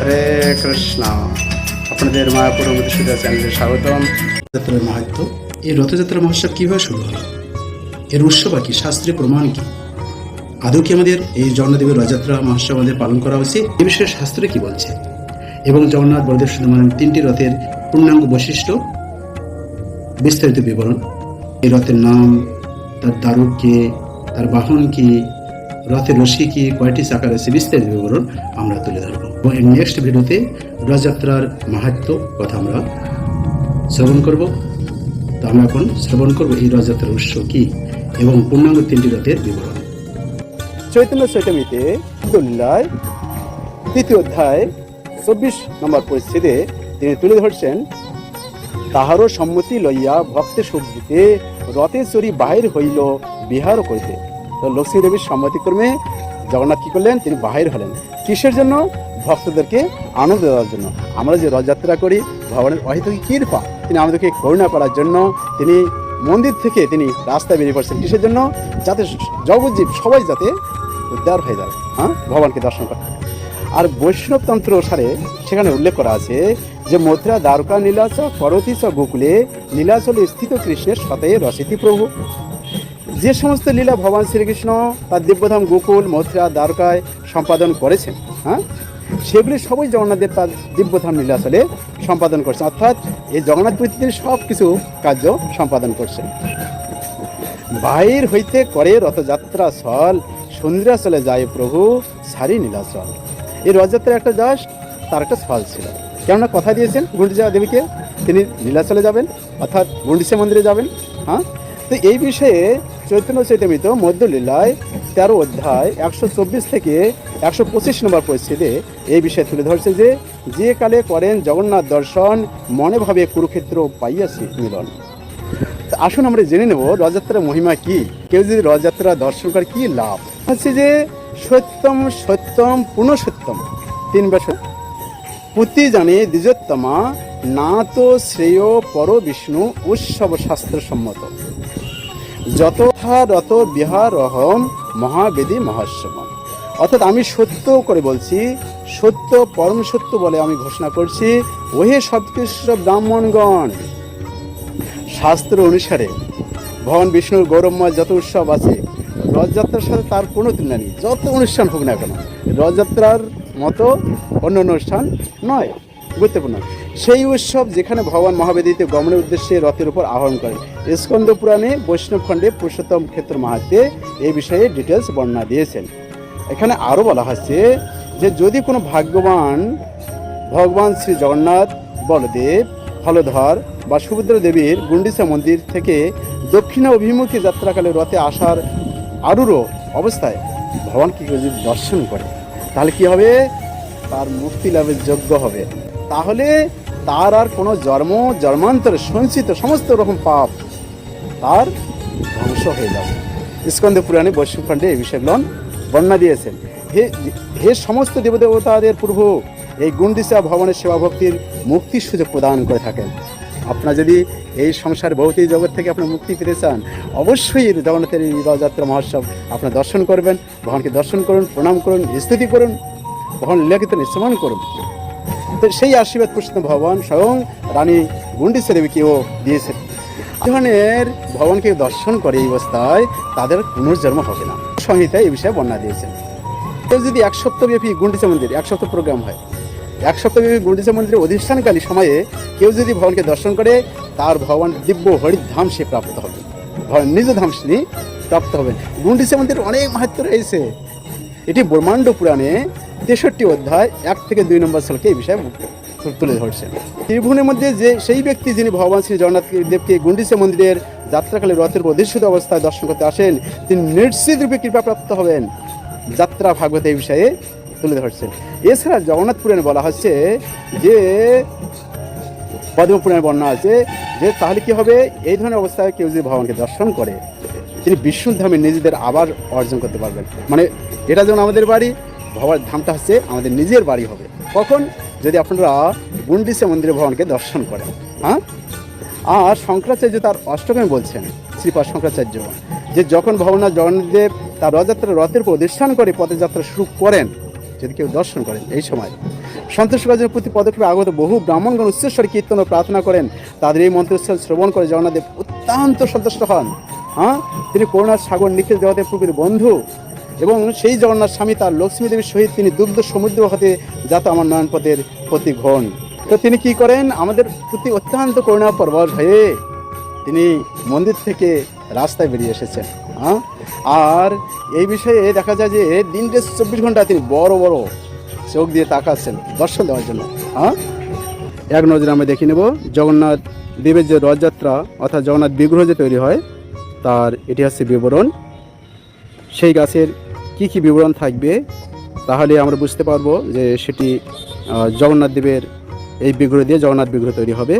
হরে কৃষ্ণ। আপনাদের মায়াপুর মধুসূদা চ্যানেলে স্বাগতম। যাত্রার মাহাত্ম। এই রথযাত্রা মহোৎসব কীভাবে শুরু হলো? এর উৎস বা কি? শাস্ত্রীয় প্রমাণ কি? আদৌ কি আমাদের এই জগন্নাথদেবের রথযাত্রা মহোৎসব আমাদের পালন করা উচিত এ বিষয়ে শাস্ত্রে কি বলছে? এবং জগন্নাথ বলদেব সুন্দর তিনটি রথের পূর্ণাঙ্গ বৈশিষ্ট্য? বিস্তারিত বিবরণ। এই রথের নাম, তার দ্বারক কে তার বাহন কি রথের রশি কি কয়টি চাকা রয়েছে বিস্তারিত বিবরণ আমরা তুলে ধরবো। এবং এর নেক্সট ভিডিওতে রথযাত্রার মাহাত্ম কথা আমরা শ্রবণ করব। তো আমরা এখন শ্রবণ করব এই রথযাত্রার উৎস কি এবং পূর্ণাঙ্গ তিনটি রথের বিবরণ। চৈতন্য চৈতমিতে আব্দুল্লাহ তৃতীয় অধ্যায় চব্বিশ নম্বর পরিস্থিতিতে তিনি তুলে ধরছেন, তাহারও সম্মতি লইয়া ভক্তে সজ্জিতে রথে চড়ি বাহির হইল বিহার করিতে। তো লক্ষ্মী দেবীর সম্মতিক্রমে জগন্নাথ কি করলেন? তিনি বাহির হলেন। কিসের জন্য? ভক্তদেরকে আনন্দ দেওয়ার জন্য। আমরা যে রথযাত্রা করি, ভগবানের অহিত কৃপা, তিনি আমাদেরকে করুণা করার জন্য, তিনি মন্দির থেকে তিনি রাস্তায় বেরিয়ে পড়ছেন। কিসের জন্য? যাতে জগজ্জীব সবাই যাতে উদ্ধার হয়ে যায়। হ্যাঁ? ভগবানকে দর্শন করতে। আর বৈষ্ণবতন্ত্র সারে সেখানে উল্লেখ করা আছে যে, মথুরা, দ্বারকা নীলাচ করতি চ গোকুলে নীলাচলে স্থিত কৃষ্ণের সাথে রসিতি প্রভু। যে সমস্ত লীলা ভগবান শ্রীকৃষ্ণ, তার দিব্যধাম গোকুল, মথুরা, দ্বারকায় সম্পাদন করেছেন হ্যাঁ? সেগুলি সবই জগন্নাথদেব তার দিব্যধাম লীলাচলে সম্পাদন করছেন। অর্থাৎ এই জগন্নাথ পৃথিবীর সব কিছু কার্য সম্পাদন করছে বাহির হইতে করে রথযাত্রা সল সন্ধ্যাচলে যায় প্রভু সারি নীলাচল। এই রথযাত্রা একটা জাস্ট তার একটা ফল ছিল। কেননা কথা দিয়েছেন গুন্ডিচা দেবীকে, তিনি নীলাচলে যাবেন, অর্থাৎ গুন্ডিচা মন্দিরে যাবেন হ্যাঁ? তো এই বিষয়ে চৈতন্য চৈতমিত মধ্যলীলায় তেরো অধ্যায় একশো চব্বিশ থেকে একশো পঁচিশ নম্বর পরিস্থিতিতে এই বিষয়ে তুলে ধরছে যে যে কালে করেন জগন্নাথ দর্শন, মনে ভাবে কুরুক্ষেত্র পাইয়াছি মিলন। আসুন আমরা জেনে নেব রথযাত্রার মহিমা কি। কেউ যদি রথযাত্রা দর্শন করে কি লাভ? হচ্ছে যে, সত্যম সত্যম পুনঃসত্যম। তিন বছর। পুতি জানে দ্বিজোত্তমা না তো শ্রেয় পর বিষ্ণু উৎসব শাস্ত্র সম্মত যতথা রত বিহার অহম মহাবেদী মহাস্যম অর্থাৎ আমি সত্য করে বলছি, সত্য পরম সত্য বলে আমি ঘোষণা করছি, ওহে সৎকৃষ্ট ব্রাহ্মণগণ। শাস্ত্র অনুসারে, ভগবান বিষ্ণুর গৌরবময় যত উৎসব আছে, রথযাত্রার সাথে তার কোনো তুলনা নেই, যত অনুষ্ঠান হোক না কেন, রথযাত্রার মতো অন্য অনুষ্ঠান নয়। গুরুত্বপূর্ণ। সেই উৎসব যেখানে ভগবান মহাবেদীতে গমনের উদ্দেশ্যে রথের উপর আহরণ করে। স্কন্দ পুরাণে বৈষ্ণব খণ্ডে পুরুষোত্তম ক্ষেত্র মাহাত্মে এই বিষয়ে ডিটেলস বর্ণনা দিয়েছেন। এখানে আরও বলা হচ্ছে যে, যদি কোনো ভাগ্যবান ভগবান শ্রী জগন্নাথ, বলদেব, হলধর বা সুভদ্র দেবীর গুন্ডিসা মন্দির থেকে দক্ষিণা অভিমুখী যাত্রাকালে রথে আসার আরুরও অবস্থায় ভগবানকে যদি দর্শন করে, তাহলে কি হবে? তার মুক্তি লাভের যোগ্য হবে। তাহলে তার আর কোনো জন্ম, জন্মান্তরে, সঞ্চিত সমস্ত রকম পাপ তার ধ্বংস হয়ে যাবে। স্কন্দ পুরাণে বৈষ্ণব খণ্ডে এই বিষয়গুলো বর্ণনা দিয়েছেন। হে হে সমস্ত দেবদেবতাদের পূর্ব এই গুন্ডিচা ভবনের সেবা ভক্তির মুক্তির সুযোগ প্রদান করে থাকেন। আপনার যদি এই সংসার ভৌতিক জগৎ থেকে আপনার মুক্তি পেতে চান, অবশ্যই জগন্নাথের এই রথযাত্রা মহোৎসব আপনার দর্শন করবেন, ভগবানকে দর্শন করুন, প্রণাম করুন, স্তুতি করুন, ভগবান লীলাকে নিঃসমান করুন। সেই আশীর্বাদ কৃষ্ণ ভগবান স্বয়ং রানী গুন্ডিচা দেবীকেও দিয়েছেন। ধরনের ভগবানকে দর্শন করে এই অবস্থায় তাদের পুনর্জন্ম হবে না। সংহিতায় এই বিষয়ে বর্ণনা দিয়েছেন। কেউ যদি এক সপ্তাহব্যাপী গুন্ডিচা মন্দির এক সপ্তাহ প্রোগ্রাম হয়, এক সপ্তাহব্যাপী গুন্ডিচা মন্দিরের অধিষ্ঠানকালী সময়ে কেউ যদি ভগবানকে দর্শন করে, তার ভগবান দিব্য হরিধাম সে প্রাপ্ত হবে। ভগবান নিজ ধাম প্রাপ্ত হবেন। গুন্ডিচা মন্দির অনেক মাহাত্ম রয়েছে। এটি ব্রহ্মাণ্ড পুরাণে তেষট্টি অধ্যায়, এক থেকে দুই নম্বর শ্লোকে এই বিষয়ে তুলে ধরছেন ত্রিভুবনের মধ্যে যে সেই ব্যক্তি যিনি ভগবান শ্রী জগন্নাথ দেবকে গুন্ডিচা মন্দিরের যাত্রাকালে রথের অধিষ্ঠিত অবস্থায় দর্শন করতে আসেন, তিনি নিশ্চিত রূপে কৃপাপ্রাপ্ত হবেন। যাত্রা ভাগবত এই বিষয়ে তুলে ধরছেন এছাড়া জগন্নাথ পুরাণে বলা হচ্ছে যে, পদ্মপুরাণে বর্ণনা আছে যে তাহলে কি হবে? এই ধরনের অবস্থায় কেউ যদি ভগবানকে দর্শন করে তিনি বিষ্ণু ধামে নিজেদের আবার অর্জন করতে পারবেন। মানে এটা যেমন আমাদের বাড়ি ভগবান ধামটা হচ্ছে আমাদের নিজের বাড়ি হবে। কখন? যদি আপনারা গুন্ডিসে মন্দিরে ভগবানকে দর্শন করেন হ্যাঁ? আর শঙ্করাচার্য তার অষ্টমে বলছেন শ্রীপাদ শঙ্করাচার্য, যে যখন ভবনাথ জগন্নাথদেব তার রথযাত্রা, রথের উপর অধিষ্ঠান করে পথযাত্রা শুরু করেন, যদি কেউ দর্শন করেন এই সময় সন্তোষ কাজের প্রতি পদক্ষেপে আগত বহু ব্রাহ্মণগণ উচ্চস্বরে কীর্তন ও প্রার্থনা করেন। তাদের এই মন্ত্রস্থল শ্রবণ করে জগন্নাথদেব অত্যন্ত সন্তুষ্ট হন। হ্যাঁ? তিনি করুণার সাগর নিখিল জগতের প্রকৃত বন্ধু। এবং সেই জগন্নাথ স্বামী তার লক্ষ্মী দেবীর সহিত তিনি দুগ্ধ সমুদ্র হতে যাত আমার নয়নপথের প্রতি ঘন। তো তিনি কি করেন? আমাদের প্রতি অত্যন্ত করুণা পরবশ হয়ে তিনি মন্দির থেকে রাস্তায় বেরিয়ে এসেছেন হ্যাঁ? আর এই বিষয়ে দেখা যায় যে দিনটা চব্বিশ ঘণ্টা তিনি বড় বড় চোখ দিয়ে তাকাচ্ছেন দর্শন দেওয়ার জন্য হ্যাঁ? এক নজরে আমরা দেখে নেব, জগন্নাথ দেবের যে রথযাত্রা অর্থাৎ জগন্নাথ বিগ্রহ যে তৈরি হয় তার এটি হচ্ছে বিবরণ। সেই গাছের কি কি বিবরণ থাকবে, তাহলে আমরা বুঝতে পারব যে সেটি জগন্নাথ দেবের এই বিগ্রহ দিয়ে জগন্নাথ বিগ্রহ তৈরি হবে।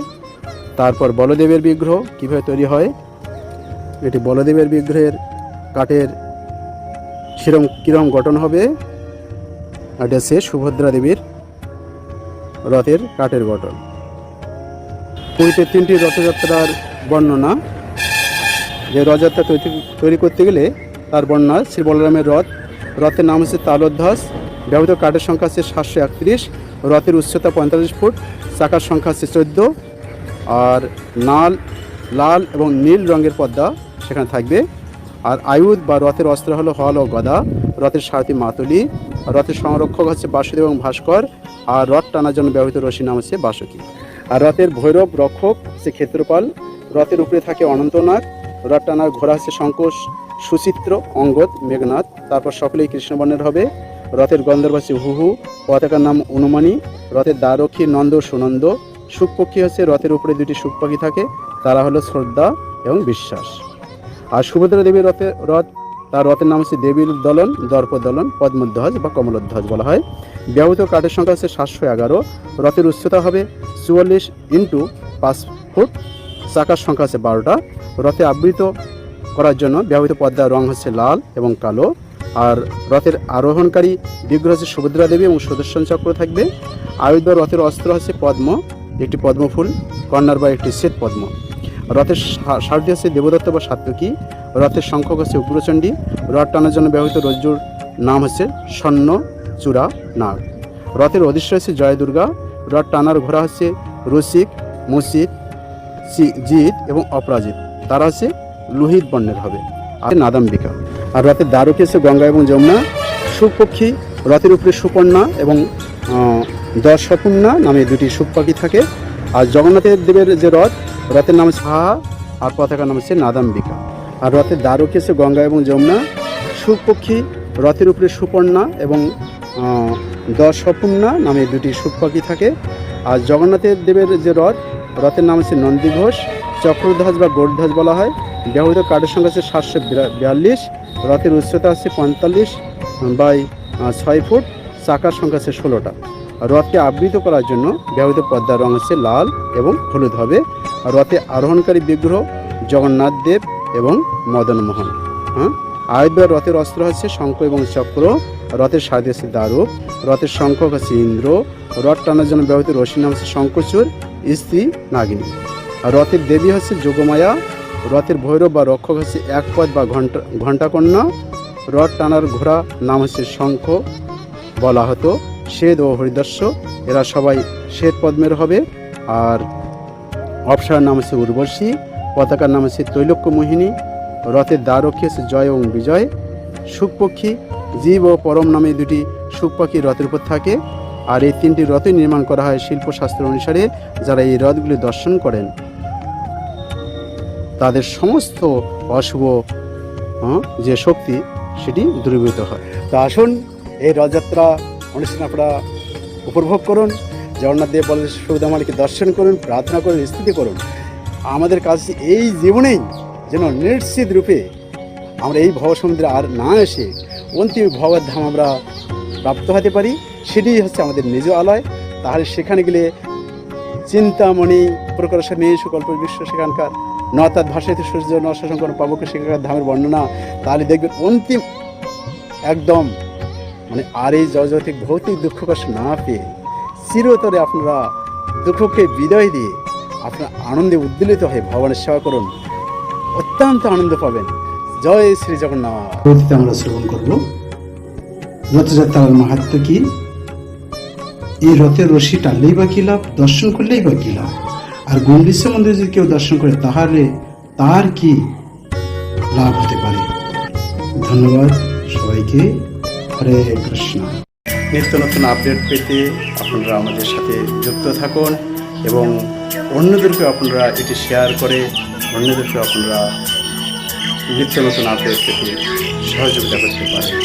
তারপর বলদেবের বিগ্রহ কীভাবে তৈরি হয়, এটি বলদেবের বিগ্রহের কাঠের সেরম কীরকম গঠন হবে এটা হচ্ছে সুভদ্রা দেবীর রথের কাঠের গঠন। পুরীতে তিনটি রথযাত্রার বর্ণনা। যে রথযাত্রা তৈরি তৈরি করতে গেলে তার বর্ণনা শ্রী বলরামের রথ। রথের নাম হচ্ছে তালোধ্বস ব্যবহৃত কাঠের সংখ্যা হচ্ছে সাতশো একত্রিশ। রথের উচ্চতা পঁয়তাল্লিশ ফুট। চাকার সংখ্যা হচ্ছে চোদ্দ। আর নাল, লাল এবং নীল রঙের পর্দা সেখানে থাকবে। আর আয়ুধ বা রথের অস্ত্র হলো হল ও গদা। রথের সারথি মাতুলি। রথের সংরক্ষক হচ্ছে বাসুদেব এবং ভাস্কর। আর রথ টানার জন্য ব্যবহৃত রশি নাম হচ্ছে বাসকি। আর রথের ভৈরব, রক্ষক হচ্ছে ক্ষেত্রপাল। রথের উপরে থাকে অনন্তনাগ। রথ টানার ঘোড়া হচ্ছে শঙ্কোষ সুচিত্র, অঙ্গদ মেঘনাথ তারপর সকলেই কৃষ্ণবর্ণের হবে। রথের গন্ধর্ব হচ্ছে হুহু পতাকার নাম অনুমানী। রথের দ্বারক্ষী নন্দ সুনন্দ। সুখপক্ষী হচ্ছে রথের উপরে দুটি সুখ পাখি থাকে। তারা হলো শ্রদ্ধা এবং বিশ্বাস। আর সুভদ্রা দেবীর রথের রথ তার রথের নাম হচ্ছে দেবীর দলন দর্প দলন পদ্মধ্বজ বা কমলধ্বজ বলা হয়। ব্যবহৃত কাঠের সংখ্যা হচ্ছে সাতশো এগারো। রথের উচ্চতা হবে চুয়াল্লিশ ইন্টু পাঁচ ফুট। চাকার সংখ্যা আছে বারোটা। রথে আবৃত করার জন্য ব্যবহৃত পদ্মার রং হচ্ছে লাল এবং কালো। আর রথের আরোহণকারী বিগ্রহ হচ্ছে সুভদ্রা দেবী এবং সুদর্শন চক্র থাকবে। আয়ুধ রথের অস্ত্র হচ্ছে পদ্ম, একটি পদ্মফুল কর্নার বা একটি শ্বেত পদ্ম। রথের সা- সারথি হচ্ছে দেবদত্ত বা সাত্তকী রথের সংখ্যক হচ্ছে উগ্রচণ্ডী। রথ টানার জন্য ব্যবহৃত রজ্জুর নাম হচ্ছে স্বর্ণ চূড়া নাগ। রথের অদৃশ্য হচ্ছে জয় দুর্গা রথ টানার ঘোড়া হচ্ছে রসিক মুসিদ জিত এবং অপরাজিত তারা হচ্ছে লোহিত বর্ণের হবে। আর নাদাম্বিকা। আর রথের দ্বারকে হচ্ছে গঙ্গা এবং যমুনা সুপক্ষী রথের উপরে সুপর্ণা এবং দর্শপূর্ণা নামে দুটি সুখ পাখি থাকে। আর জগন্নাথের দেবের যে রথ রথের নাম হচ্ছে হাহা আর পতাকার নাম হচ্ছে নাদাম্বিকা। আর রথের দ্বারকে হচ্ছে গঙ্গা এবং যমুনা সুপক্ষী রথের উপরে সুপর্ণা এবং আহ, দর্শপূর্ণা নামে দুটি সুখ পাখি থাকে। আর জগন্নাথের দেবের যে রথ রথের নাম হচ্ছে নন্দী ঘোষ, চক্রধ্বজ বা গৌরধ্বজ বলা হয়। ব্যবহৃত কাঠের সংখ্যা হচ্ছে সাতশো বিয়াল্লিশ। রথের উচ্চতা হচ্ছে পঁয়তাল্লিশ বাই ছয় ফুট। চাকার সংখ্যা হচ্ছে ষোলোটা। রথকে আবৃত করার জন্য ব্যবহৃত পদ্মার রং হচ্ছে লাল এবং হলুদ হবে। রথে আরোহণকারী বিগ্রহ জগন্নাথ দেব এবং মদনমোহন হ্যাঁ? আয়ুধ রথের অস্ত্র হচ্ছে শঙ্খ এবং চক্র। রথের সাথে হচ্ছে দারুক রথের শঙ্খক হচ্ছে ইন্দ্র, রথ টানার জন্য ব্যবহৃত রশির নাম হচ্ছে শঙ্কচুর স্ত্রী নাগিনী। রথের দেবী হচ্ছে যোগমায়া, রথের ভৈরব বা রক্ষক হচ্ছে এক পদ বা ঘণ্টা ঘণ্টাকন্যা, রথ টানার ঘোড়া নাম হচ্ছে শঙ্খ, বলা হতো শ্বেদ ও হরিদস্য, এরা সবাই শ্বেত পদ্মের হবে। আর অপসার নাম হচ্ছে উর্বশী, পতাকার নাম হচ্ছে তৈলক্য মোহিনী রথের দ্বারক্ষী হচ্ছে জয় এবং বিজয়, সুখপক্ষী জীব ও পরম নামে দুটি সুখ রথের উপর থাকে। আর এই তিনটি রথই নির্মাণ করা হয় শিল্পশাস্ত্র অনুসারে, যারা এই রথগুলি দর্শন করেন। তাদের সমস্ত অশুভ যে শক্তি, সেটি দূরীভূত হয়। তা আসুন এই রথযাত্রা অনুষ্ঠান আপনারা উপভোগ করুন। জগন্নাথ দেব বলেন সৌদামালিকে দর্শন করুন, প্রার্থনা করুন স্থিতি করুন। আমাদের কাছে এই জীবনেই যেন নিশ্চিত রূপে আমরা এই ভব সমুদ্রে আর না এসে অন্তিম ভগবত ধাম আমরা প্রাপ্ত হতে পারি। সেটি হচ্ছে আমাদের নিজ আলয়। তাহলে সেখানে গেলে চিন্তামণি প্রকাশ নেই, সুকল্প বিশ্ব সেখানকার নতাৎ ভাষাইতে সূর্য নশঙ্কর পাবক সেখানকার ধামের বর্ণনা। তাহলে দেখবেন অন্তিম একদম মানে আর এই জগতিক ভৌতিক দুঃখ কষ্ট না পেয়ে চিরতরে আপনারা দুঃখকে বিদায় দিয়ে আপনারা আনন্দে উদ্দোলিত হয়ে ভগবানের সেবা করুন। অত্যন্ত আনন্দ পাবেন। জয় শ্রী জগন্নাথ। আমরা শ্রবণ করব। রথযাত্রার মাহাত্ম কি? এই রথের রশি টানলেই বা কি লাভ? দর্শন করলেই বা কি লাভ? আর গুন্ডিসা মন্দির যদি কেউ দর্শন করে তাহলে তার কি লাভ হতে পারে? ধন্যবাদ সবাইকে। হরে কৃষ্ণ। নিত্য নতুন আপডেট পেতে আপনারা আমাদের সাথে যুক্ত থাকুন এবং অন্যদেরকে আপনারা এটি শেয়ার করে অন্যদেরকে আপনারা নিত্য নতুন আপডেট পেতে সহযোগিতা করতে পারেন।